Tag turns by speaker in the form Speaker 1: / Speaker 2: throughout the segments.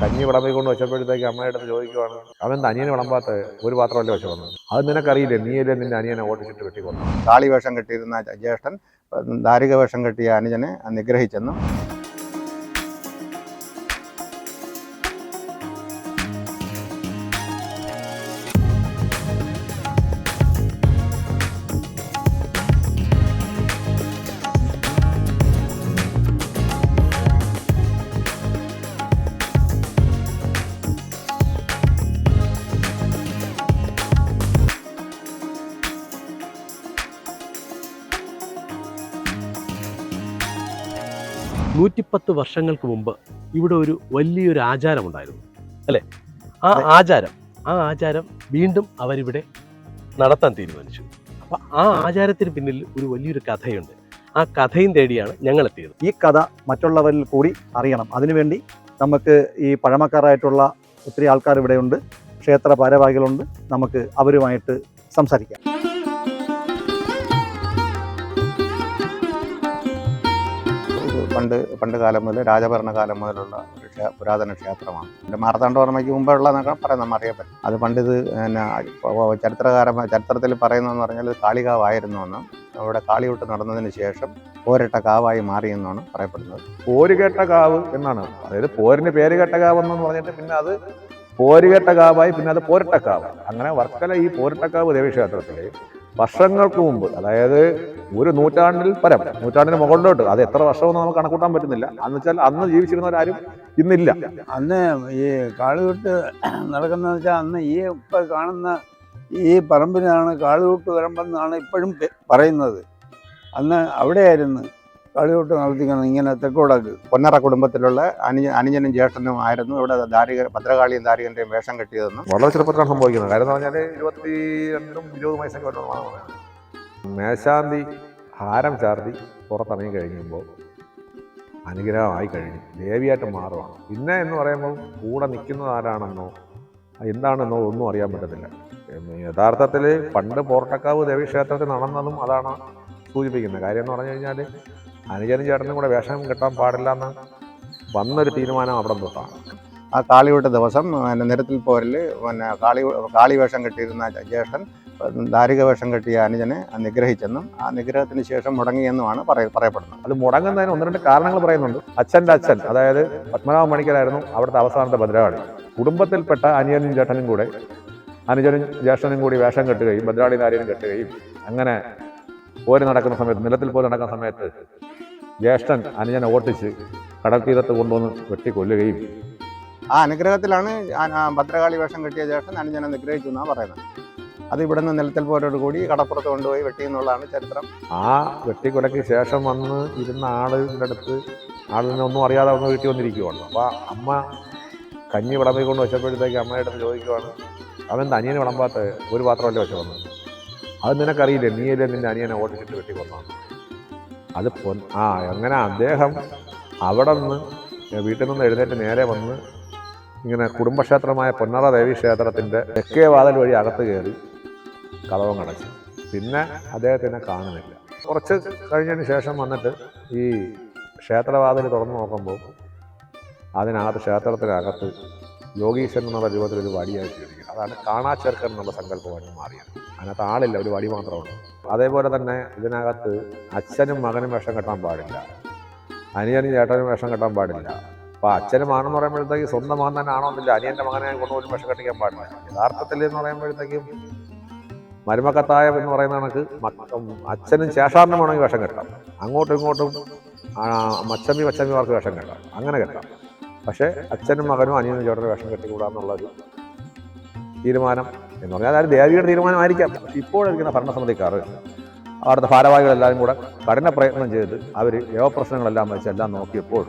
Speaker 1: കഞ്ഞി വിളമ്പിക്കൊണ്ട് വെച്ചപ്പോഴത്തേക്ക് അമ്മയുടെ അടുത്ത് ചോദിക്കുവാണ് അവൻ അനിയന് വിളമ്പാത്ത ഒരു പാത്രമല്ലേ വെച്ച് വന്നത് അത് നിനക്കറിയില്ലേ നീയല്ലേ നിന്റെ അനിയനെ ഓടിച്ചിട്ട് വെട്ടിക്കൊന്നു
Speaker 2: താളി വേഷം കെട്ടിയിരുന്ന ജ്യേഷ്ഠൻ ദാരിക വേഷം കെട്ടിയ അനുജനെ നിഗ്രഹിച്ചെന്നും
Speaker 3: നൂറ്റിപ്പത്ത് വർഷങ്ങൾക്ക് മുമ്പ് ഇവിടെ ഒരു വലിയൊരു ആചാരം ഉണ്ടായിരുന്നു അല്ലേ? ആ ആചാരം ആ ആചാരം വീണ്ടും അവരിവിടെ നടത്താൻ തീരുമാനിച്ചു. അപ്പൊ ആ ആചാരത്തിന് പിന്നിൽ ഒരു വലിയൊരു കഥയുണ്ട്. ആ കഥയും തേടിയാണ് ഞങ്ങൾ എത്തിയത്
Speaker 4: ഈ കഥ മറ്റുള്ളവരിൽ കൂടി അറിയണം. അതിനുവേണ്ടി നമുക്ക് ഈ പഴമക്കാരായിട്ടുള്ള ഒത്തിരി ആൾക്കാർ ഇവിടെയുണ്ട്. ക്ഷേത്ര ഭാരവാഹികളുണ്ട്. നമുക്ക് അവരുമായിട്ട് സംസാരിക്കാം.
Speaker 2: പണ്ട് പണ്ട് കാലം മുതൽ രാജഭരണകാലം മുതലുള്ള ഒരു പുരാതന ക്ഷേത്രമാണ്. എന്റെ മാർത്താണ്ഡവർമ്മയ്ക്ക് മുമ്പുള്ള എന്നൊക്കെ പറയാം നമ്മൾ അറിയപ്പെടും അത് പണ്ട് ഇത് പിന്നെ ഇപ്പൊ ചരിത്രകാരം ചരിത്രത്തിൽ പറയുന്നതെന്ന് പറഞ്ഞാൽ കാളികാവായിരുന്നു എന്ന് അവിടെ കാളിയൂട്ട് നടന്നതിന് ശേഷം പോരട്ട കാവായി മാറിയെന്നാണ് പറയപ്പെടുന്നത്.
Speaker 1: പോരുകേട്ട കാവ് എന്നാണ്. അതായത് പോരിന് പേര് കേട്ട കാവ് എന്നു പറഞ്ഞിട്ട് പിന്നെ അത് പോരുകേട്ട കാവായി പിന്നെ അത് പോരട്ടക്കാവ് കാവ്. അങ്ങനെ വർക്കല ഈ പോരട്ടക്കാവ് ദേവീക്ഷേത്രത്തിൽ വർഷങ്ങൾക്ക് മുമ്പ് അതായത് ഒരു നൂറ്റാണ്ടിൽ പരം നൂറ്റാണ്ടിന് മുകളിലോട്ട് അത് എത്ര വർഷമെന്ന് നമുക്ക് കണക്കൂട്ടാൻ പറ്റുന്നില്ല. അന്ന് വെച്ചാൽ അന്ന് ജീവിച്ചിരുന്നവരാരും ഇന്നില്ല.
Speaker 5: അന്ന് ഈ കാളുകെട്ട് നടക്കുന്ന വെച്ചാൽ അന്ന് ഈ ഇപ്പം കാണുന്ന ഈ പറമ്പിനാണ് കാളുകൂട്ട് വരമ്പെന്നാണ് ഇപ്പോഴും പറയുന്നത്. അന്ന് അവിടെയായിരുന്നു കാളുകൂട്ട് നടത്തിക്കുന്നത് ഇങ്ങനെ തെക്കോടക്ക്
Speaker 2: പൊന്നറ കുടുംബത്തിലുള്ള അനുജ അനുജനും ജ്യേഷ്ഠനും ആയിരുന്നു. ഇവിടെ ദാരിക ഭദ്രകാളിയും ദാരികന്റെയും വേഷം കെട്ടിയതെന്നും.
Speaker 1: വളരെ ചെറുപ്പത്തിലാണ് സംഭവിക്കുന്നത്. കാര്യം എന്ന് പറഞ്ഞാൽ ഇരുപത്തി രണ്ടും ഇരുപത് വയസ്സൊക്കെ മേശാന്തി ഹാരം ചാർത്തി പുറത്തിറങ്ങി കഴിയുമ്പോൾ അനുഗ്രഹമായി കഴിഞ്ഞു. ദേവിയായിട്ട് മാറുവാണ്. പിന്നെ എന്ന് പറയുമ്പോൾ കൂടെ നിൽക്കുന്നത് ആരാണെന്നോ എന്താണെന്നോ ഒന്നും അറിയാൻ പറ്റത്തില്ല. യഥാർത്ഥത്തിൽ പണ്ട് പോർട്ടക്കാവ് ദേവീക്ഷേത്രത്തിൽ നടന്നതും അതാണ് സൂചിപ്പിക്കുന്നത് കാര്യം എന്ന് പറഞ്ഞു കഴിഞ്ഞാൽ അനുജനും ചേട്ടനും കൂടെ വേഷം കിട്ടാൻ പാടില്ല എന്ന് വന്നൊരു തീരുമാനം അവിടെ തൊട്ടാണ്
Speaker 2: ആ കാളിവിട്ട ദിവസം പിന്നെ നിരത്തിൽ പോരിൽ പിന്നെ കാളി കാളി വേഷം കെട്ടിയിരുന്ന ജ്യേഷ്ഠൻ ദാരിക വേഷം കെട്ടിയ അനുജനെ നിഗ്രഹിച്ചെന്നും ആ നിഗ്രഹത്തിന് ശേഷം മുടങ്ങിയെന്നുമാണ് പറയ പറയപ്പെടുന്നത്.
Speaker 1: അത് മുടങ്ങുന്നതിന് ഒന്ന് രണ്ട് കാരണങ്ങൾ പറയുന്നുണ്ട്. അച്ഛന്റെ അച്ഛൻ അതായത് പത്മനാഭ മണിക്കരായിരുന്നു അവിടുത്തെ അവസാനത്തെ ഭദ്രകാളി കുടുംബത്തിൽപ്പെട്ട അനിയനും ചേട്ടനും കൂടെ അനുജനും ജ്യേഷ്ഠനും കൂടി വേഷം കെട്ടുകയും ഭദ്രാളി നാരിയനും കെട്ടുകയും അങ്ങനെ പോര് നടക്കുന്ന സമയത്ത് നിലത്തിൽ പോര് നടക്കുന്ന സമയത്ത് ജ്യേഷ്ഠൻ അനുജനെ ഓട്ടിച്ച് കടൽ തീരത്ത് കൊണ്ടുവന്ന് വെട്ടിക്കൊല്ലുകയും
Speaker 2: ആ അനുഗ്രഹത്തിലാണ് ഭദ്രകാളി വേഷം കെട്ടിയ ജ്യേഷ്ഠൻ അനുജനെ നിഗ്രഹിച്ചു എന്നാണ് പറയുന്നത്. അത് ഇവിടെ നിന്ന് നിലത്തിൽ പോരോട് കൂടി കടപ്പുറത്ത് കൊണ്ടുപോയി വെട്ടി എന്നുള്ളതാണ് ചരിത്രം.
Speaker 1: ആ വെട്ടിക്കൊലയ്ക്ക് ശേഷം വന്ന് ഇരുന്ന ആളുടെ അടുത്ത് ആളിനെ ഒന്നും അറിയാതെ വന്ന് വീട്ടിൽ വന്നിരിക്കുവാണ്. അപ്പോൾ അമ്മ കഞ്ഞി വിളമ്പിക്കൊണ്ട് വെച്ചപ്പോഴത്തേക്ക് അമ്മയുടെ അടുത്ത് ചോദിക്കുവാണ് അവൻ തനിയനെ അനിയന് വിളമ്പാത്ത ഒരു പാത്രമല്ലേ വെച്ച് വന്നത്? അത് നിനക്കറിയില്ലേ? നീയല്ലേ നിന്റെ അനിയനെ ഓട്ടിച്ചിട്ട് വെട്ടി കൊന്നാണ് അത് പൊൻ ആ അങ്ങനെ അദ്ദേഹം അവിടെ നിന്ന് വീട്ടിൽ നിന്ന് എഴുന്നേറ്റ് നേരെ വന്ന് ഇങ്ങനെ കുടുംബക്ഷേത്രമായ പൊന്നറ ദേവി ക്ഷേത്രത്തിന്റെ തെക്കേ വാതൽ വഴി അകത്ത് കയറി കളവം കടച്ചു. പിന്നെ അദ്ദേഹത്തിനെ കാണുന്നില്ല. കുറച്ച് കഴിഞ്ഞതിന് ശേഷം വന്നിട്ട് ഈ ക്ഷേത്രവാതിൽ തുറന്നു നോക്കുമ്പോൾ അതിനകത്ത് ക്ഷേത്രത്തിനകത്ത് യോഗീശ്വരൻ എന്നുള്ള രൂപത്തിലൊരു വടിയായിട്ട് ഇരിക്കുന്നത് കാണാ ചേർക്കൻ എന്നുള്ള സങ്കല്പമായിട്ട് മാറിയത്. അതിനകത്ത് ആളില്ല ഒരു വടി മാത്രമാണ് അതേപോലെ തന്നെ ഇതിനകത്ത് അച്ഛനും മകനും വേഷം കെട്ടാൻ പാടില്ല. അനിയനും ചേട്ടനും വേഷം കെട്ടാൻ പാടില്ല. അപ്പോൾ അച്ഛനുമാണെന്ന് പറയുമ്പോഴത്തേക്ക് സ്വന്തം മകൻ തന്നെ ആണോന്നില്ല അനിയന്റെ മകനെ കൊണ്ടുപോലും വേഷം കെട്ടിക്കാൻ പാടില്ല. യഥാർത്ഥത്തിൽ എന്ന് പറയുമ്പോഴത്തേക്കും മരുമക്കത്തായ എന്ന് പറയുന്ന കണക്ക് അച്ഛനും ശേഷാറിനും വേണമെങ്കിൽ വേഷം കെട്ടാം. അങ്ങോട്ടും ഇങ്ങോട്ടും അച്ഛമ്മി മച്ചമ്മി മച്ചമ്മിമാർക്ക് വേഷം കെട്ടാം. അങ്ങനെ കെട്ടാം. പക്ഷേ അച്ഛനും മകനും അനിയനും ചേട്ടനും വേഷം കെട്ടിക്കൂടാന്നുള്ളൊരു തീരുമാനം എന്ന് പറഞ്ഞാൽ അതായത് ദേവിയുടെ തീരുമാനമായിരിക്കാം. പക്ഷെ ഇപ്പോഴിരിക്കുന്ന ഭരണസമിതിക്കാർ അവിടുത്തെ ഭാരവാഹികളെല്ലാവരും കൂടെ കഠിന പ്രയത്നം ചെയ്ത് അവർ യോഗപ്രശ്നങ്ങളെല്ലാം വെച്ച് എല്ലാം നോക്കിയപ്പോൾ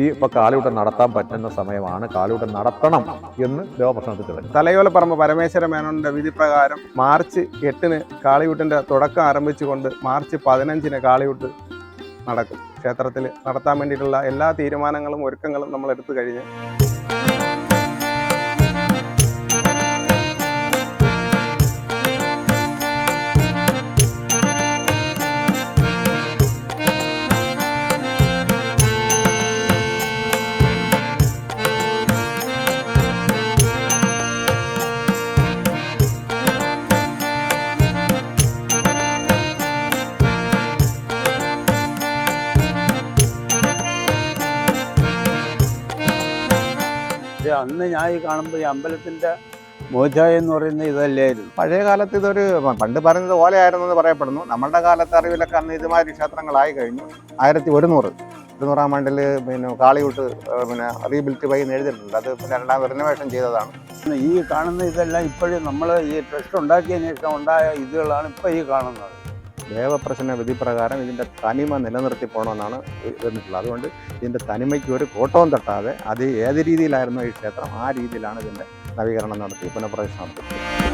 Speaker 1: ഈ ഇപ്പോൾ കാലുകൂട്ടം നടത്താൻ പറ്റുന്ന സമയമാണ് കാലുകൂട്ടം നടത്തണം എന്ന് ദേവപ്രശ്നത്തിൽ തെളിഞ്ഞു
Speaker 6: തലയോലപ്പറമ്പ് പരമേശ്വര മേനോന്റെ വിധി പ്രകാരം മാർച്ച് എട്ടിന് കാളിയൂട്ടിന്റെ തുടക്കം ആരംഭിച്ചുകൊണ്ട് മാർച്ച് പതിനഞ്ചിന് കാളിയൂട്ട് നടക്കും. ക്ഷേത്രത്തിൽ നടത്താൻ വേണ്ടിയിട്ടുള്ള എല്ലാ തീരുമാനങ്ങളും ഒരുക്കങ്ങളും നമ്മൾ എടുത്തു കഴിഞ്ഞ്
Speaker 5: വെച്ചാൽ അന്ന് ഞാൻ ഈ കാണുമ്പോൾ ഈ അമ്പലത്തിന്റെ മോചായ എന്ന് പറയുന്ന ഇതല്ലായിരുന്നു.
Speaker 2: പഴയ കാലത്ത് ഇതൊരു പണ്ട് പറയുന്നത് ഓലയായിരുന്നു എന്ന് പറയപ്പെടുന്നു. നമ്മളുടെ കാലത്ത് അറിവിലൊക്കെ അന്ന് ഇതുമാതിരി ക്ഷേത്രങ്ങളായി കഴിഞ്ഞു. ആയിരത്തി ഒരുന്നൂറ്. ഇരുന്നൂറാം ആണ്ടിൽ പിന്നെ കാളിയൂട്ട് പിന്നെ റീബിൽറ്റ് എന്ന് എഴുതിയിട്ടുണ്ട്. അത് പിന്നെ രണ്ടാം റിനോവേഷൻ ചെയ്തതാണ്.
Speaker 5: ഈ കാണുന്ന ഇതെല്ലാം ഇപ്പോഴും നമ്മൾ ഈ ട്രസ്റ്റ് ഉണ്ടാക്കിയതിന് ശേഷം ഉണ്ടായ ഇതുകളാണ് ഇപ്പോൾ ഈ കാണുന്നത്.
Speaker 2: ദേവപ്രശ്ന വിധി പ്രകാരം ഇതിന്റെ തനിമ നിലനിർത്തി പോകണമെന്നാണ് വന്നിട്ടുള്ളത് അതുകൊണ്ട് ഇതിന്റെ തനിമയ്ക്ക് ഒരു കോട്ടവും തട്ടാതെ അത് ഏത് രീതിയിലായിരുന്നു ഈ ക്ഷേത്രം ആ രീതിയിലാണ് ഇതിന്റെ നവീകരണം നടത്തി പുനഃപ്രവേശനം നടത്തി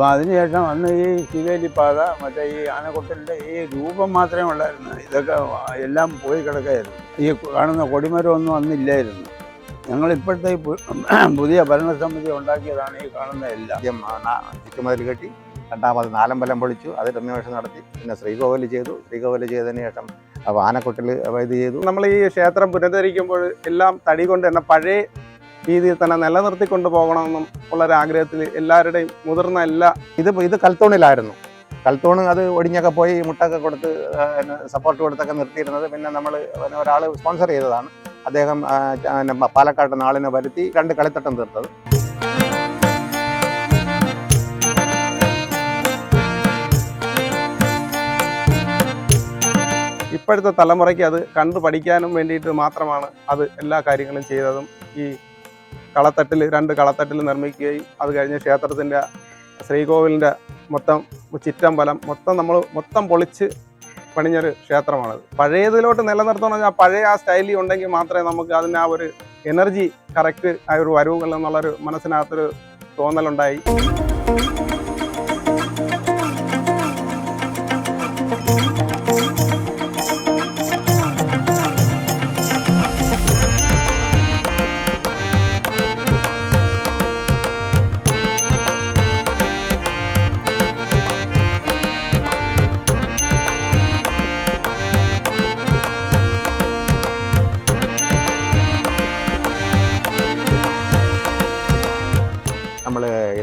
Speaker 5: അപ്പോൾ അതിനുശേഷം അന്ന് ഈ ശിവേലിപ്പാത മറ്റേ ഈ ആനക്കൊട്ടലിന്റെ ഈ രൂപം മാത്രമേ ഉള്ളായിരുന്നു. ഇതൊക്കെ എല്ലാം പോയി കിടക്കായിരുന്നു ഈ കാണുന്ന കൊടിമരമൊന്നും അന്നില്ലായിരുന്നു. ഞങ്ങൾ ഇപ്പോഴത്തെ പുതിയ ഭരണസമിതി ഉണ്ടാക്കിയതാണ് ഈ കാണുന്ന എല്ലാം.
Speaker 2: ചുറ്റുമതിൽ കെട്ടി രണ്ടാമത് നാലമ്പലം പൊളിച്ചു അത് രമ്യവേഷം നടത്തി. പിന്നെ ശ്രീകോവിൽ ചെയ്തു. ശ്രീകോവിൽ ചെയ്തതിന് ശേഷം ആനക്കൊട്ടിൽ ഇത് ചെയ്തു.
Speaker 6: നമ്മൾ ഈ ക്ഷേത്രം പുനരുദ്ധരിക്കുമ്പോൾ എല്ലാം തടി കൊണ്ട് തന്നെ പഴയ രീതിയിൽ തന്നെ നിലനിർത്തിക്കൊണ്ട് പോകണമെന്നും ഉള്ളൊരു ആഗ്രഹത്തിൽ എല്ലാവരുടെയും മുതിർന്ന എല്ലാ
Speaker 2: ഇത് ഇത് കൽത്തോണിലായിരുന്നു. കൽത്തോണ് അത് ഒടിഞ്ഞൊക്കെ പോയി മുട്ടൊക്കെ കൊടുത്ത് സപ്പോർട്ട് കൊടുത്തൊക്കെ നിർത്തിയിരുന്നത് പിന്നെ നമ്മൾ ഒരാൾ സ്പോൺസർ ചെയ്തതാണ്. അദ്ദേഹം പാലക്കാട് നാളിനെ വരുത്തി രണ്ട് കളിത്തട്ടം തീർത്തത്.
Speaker 6: ഇപ്പോഴത്തെ തലമുറയ്ക്ക് അത് കണ്ടു പഠിക്കാനും വേണ്ടിയിട്ട് മാത്രമാണ് അത് എല്ലാ കാര്യങ്ങളും ചെയ്തതും ഈ കളത്തട്ടിൽ രണ്ട് കളത്തട്ടിൽ നിർമ്മിക്കുകയും അത് കഴിഞ്ഞ് ക്ഷേത്രത്തിന്റെ ശ്രീകോവിലിന്റെ മൊത്തം ചിറ്റമ്പലം മൊത്തം നമ്മൾ മൊത്തം പൊളിച്ച് പണിഞ്ഞൊരു ക്ഷേത്രമാണത്. പഴയതിലോട്ട് നിലനിർത്തണം പറഞ്ഞാൽ പഴയ ആ സ്റ്റൈലി ഉണ്ടെങ്കിൽ മാത്രമേ നമുക്ക് അതിന് ആ ഒരു എനർജി കറക്റ്റ് ആ ഒരു വരവുകൾ എന്നുള്ളൊരു മനസ്സിനകത്തൊരു തോന്നലുണ്ടായി.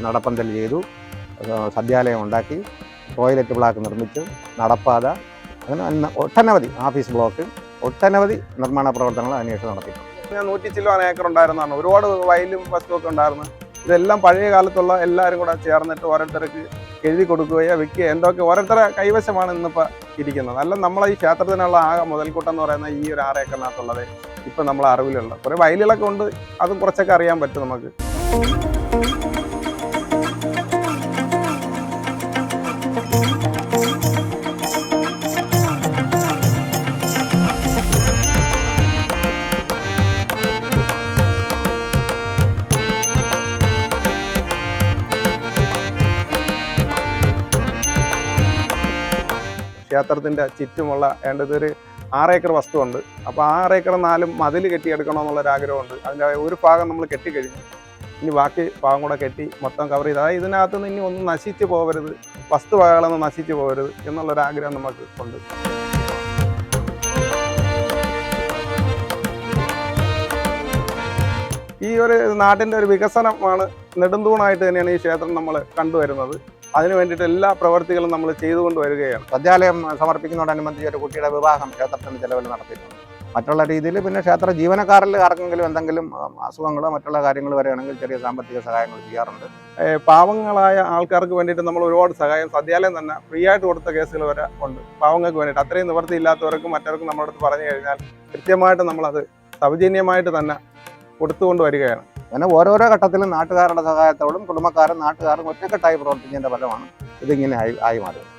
Speaker 2: നടപ്പന്തൽ ചെയ്തു. സദ്യാലയം ഉണ്ടാക്കി ടോയ്ലറ്റ് ബ്ലോക്ക് നിർമ്മിച്ചു നടപ്പാത അങ്ങനെ ഒട്ടനവധി ഓഫീസ് ബ്ലോക്ക് ഒട്ടനവധി നിർമ്മാണ പ്രവർത്തനങ്ങൾ അന്വേഷണം നടത്തിയിട്ടുണ്ട്.
Speaker 6: ഞാൻ നൂറ്റി ചില്ലുവാൻ ഏക്കർ ഉണ്ടായിരുന്നതാണ്. ഒരുപാട് വയലും വസ്തുവൊക്കെ ഉണ്ടായിരുന്നു. ഇതെല്ലാം പഴയ കാലത്തുള്ള എല്ലാവരും കൂടെ ചേർന്നിട്ട് ഓരോരുത്തർക്ക് എഴുതി കൊടുക്കുകയോ വിൽക്കുകയോ എന്തൊക്കെ ഓരോരുത്തരെ കൈവശമാണ് ഇന്നിപ്പോൾ ഇരിക്കുന്നത്. അല്ല നമ്മളെ ഈ ക്ഷേത്രത്തിനുള്ള ആകെ മുതൽക്കൂട്ടം എന്ന് പറയുന്ന ഈ ഒരു ആറ് ഏക്കറിനകത്തുള്ളത് ഇപ്പം നമ്മളെ അറിവിലുള്ള. കുറേ വയലുകളൊക്കെ ഉണ്ട്. അതും കുറച്ചൊക്കെ അറിയാൻ പറ്റും നമുക്ക്. ക്ഷേത്രത്തിന്റെ ചുറ്റുമുള്ള ഏണ്ടത് ഒരു ഏക്കർ വസ്തുവുണ്ട്. അപ്പോൾ ആ ആറേക്കർ നാലും മതിൽ കെട്ടിയെടുക്കണമെന്നുള്ളൊരാഗ്രഹമുണ്ട്. അതിന്റെ ഒരു ഭാഗം നമ്മൾ കെട്ടിക്കഴിഞ്ഞു. ഇനി ബാക്കി ഭാഗം കൂടെ കെട്ടി മൊത്തം കവർ ചെയ്ത്. അതായത് ഇതിനകത്ത് നിന്ന് ഇനി ഒന്നും നശിച്ചു പോകരുത് വസ്തുവകകളൊന്നും നശിച്ചു പോകരുത് എന്നുള്ളൊരാഗ്രഹം നമുക്ക് ഉണ്ട്. ഈ ഒരു നാട്ടിന്റെ ഒരു വികസനമാണ് നെടുന്തൂണായിട്ട് തന്നെയാണ് ഈ ക്ഷേത്രം നമ്മൾ കണ്ടുവരുന്നത്. അതിനു വേണ്ടിയിട്ട് എല്ലാ പ്രവർത്തികളും നമ്മൾ ചെയ്തുകൊണ്ട് വരികയാണ്.
Speaker 2: വിദ്യാലയം സമർപ്പിക്കുന്നതോടനുബന്ധിച്ച് ഒരു കുട്ടിയുടെ വിവാഹം ക്ഷേത്രത്തിന് ചിലവിൽ നടത്തിയിട്ടുണ്ട്. മറ്റുള്ള രീതിയിൽ പിന്നെ ക്ഷേത്ര ജീവനക്കാരിൽ ആർക്കെങ്കിലും എന്തെങ്കിലും അസുഖങ്ങളോ മറ്റുള്ള കാര്യങ്ങൾ വരികയാണെങ്കിൽ ചെറിയ സാമ്പത്തിക സഹായങ്ങൾ ചെയ്യാറുണ്ട്.
Speaker 6: പാവങ്ങളായ ആൾക്കാർക്ക് വേണ്ടിയിട്ട് നമ്മൾ ഒരുപാട് സഹായം സദ്യാലയം തന്നെ ഫ്രീ ആയിട്ട് കൊടുത്ത കേസുകൾ വരെ ഉണ്ട്. പാവങ്ങൾക്ക് വേണ്ടിയിട്ട്. അത്രയും നിവൃത്തിയില്ലാത്തവർക്കും മറ്റവർക്കും നമ്മുടെ അടുത്ത് പറഞ്ഞു കഴിഞ്ഞാൽ കൃത്യമായിട്ട് നമ്മളത് സൗജന്യമായിട്ട് തന്നെ കൊടുത്തുകൊണ്ട് വരികയാണ്.
Speaker 2: അങ്ങനെ ഓരോരോ ഘട്ടത്തിലും നാട്ടുകാരുടെ സഹായത്തോടും കുടുംബക്കാരും നാട്ടുകാരും ഒറ്റക്കെട്ടായി പ്രവർത്തിച്ചതിന്റെ ഫലമാണ് ഇതിങ്ങനെ ആയി ആയി മാറിയത്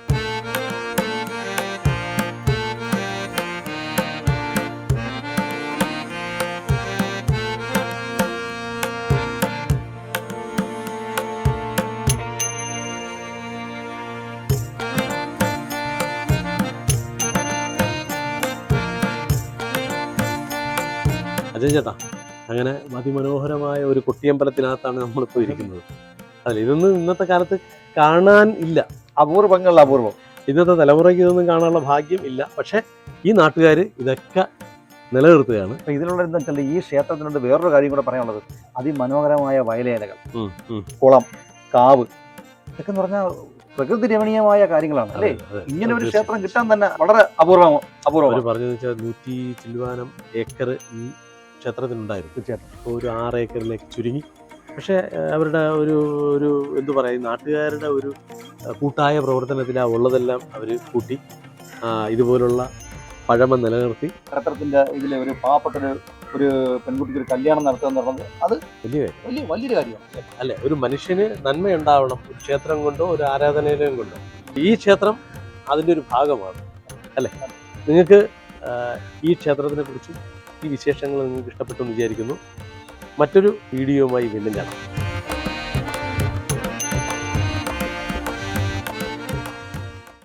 Speaker 3: അജയ് ചേട്ടാ അങ്ങനെ അതിമനോഹരമായ ഒരു കൊട്ടിയമ്പലത്തിനകത്താണ് നമ്മളിപ്പോൾ ഇരിക്കുന്നത് അതിൽ ഇതൊന്നും ഇന്നത്തെ കാലത്ത് കാണാൻ ഇല്ല.
Speaker 4: അപൂർവങ്ങളിൽ അപൂർവം.
Speaker 3: ഇന്നത്തെ തലമുറയ്ക്ക് ഇതൊന്നും കാണാനുള്ള ഭാഗ്യം ഇല്ല. പക്ഷേ ഈ നാട്ടുകാർ ഇതൊക്കെ നിലനിർത്തുകയാണ്.
Speaker 4: അപ്പൊ ഇതിലുള്ള എന്താ വെച്ചാൽ ഈ ക്ഷേത്രത്തിനുണ്ട് വേറൊരു കാര്യം കൂടെ പറയാനുള്ളത്. അതിമനോഹരമായ വയലേലകൾ. കുളം കാവ് ഇതൊക്കെ എന്ന് പറഞ്ഞാൽ പ്രകൃതി രമണീയമായ കാര്യങ്ങളാണ് അല്ലേ. ഇങ്ങനെ ഒരു ക്ഷേത്രം കിട്ടാൻ തന്നെ വളരെ അപൂർവം അപൂർവം.
Speaker 3: പറഞ്ഞു വെച്ചാൽ നൂറ്റി ചില്ലുവാനം ഏക്കർ ഈ ക്ഷേത്രത്തിനുണ്ടായിരുന്നു
Speaker 4: തീർച്ചയായിട്ടും.
Speaker 3: ഇപ്പോൾ ഒരു ആറ് ഏക്കറിലേക്ക് ചുരുങ്ങി. പക്ഷേ അവരുടെ ഒരു ഒരു എന്തു പറയും നാട്ടുകാരുടെ ഒരു കൂട്ടായ കൂട്ടായ പ്രവർത്തനത്തിലാണ് ഉള്ളതെല്ലാം അവർ കൂട്ടി ഇതുപോലുള്ള പഴമ നിലനിർത്തി.
Speaker 4: ക്ഷേത്രത്തിന്റെ ഇതിലെ ഒരു പാവപ്പെട്ടൊരു ഒരു ഒരു പെൺകുട്ടിക്ക് ഒരു കല്യാണം നടത്തുക എന്ന് പറഞ്ഞത് അത്
Speaker 3: വലിയ
Speaker 4: വലിയ വലിയൊരു കാര്യമാണ്.
Speaker 3: അല്ലെ ഒരു മനുഷ്യന് നന്മയുണ്ടാവണം ഒരു ക്ഷേത്രം കൊണ്ടോ ഒരു ആരാധനാലയം കൊണ്ടോ. ഈ ക്ഷേത്രം അതിന്റെ ഒരു ഭാഗമാണ്. അല്ലേ? നിങ്ങൾക്ക് ഈ ക്ഷേത്രത്തിനെ കുറിച്ചും ഈ വിശേഷങ്ങൾ നിങ്ങൾക്ക് ഇഷ്ടപ്പെട്ടു എന്ന് വിചാരിക്കുന്നു. മറ്റൊരു വീഡിയോയുമായി വീണ്ടും കാണാം.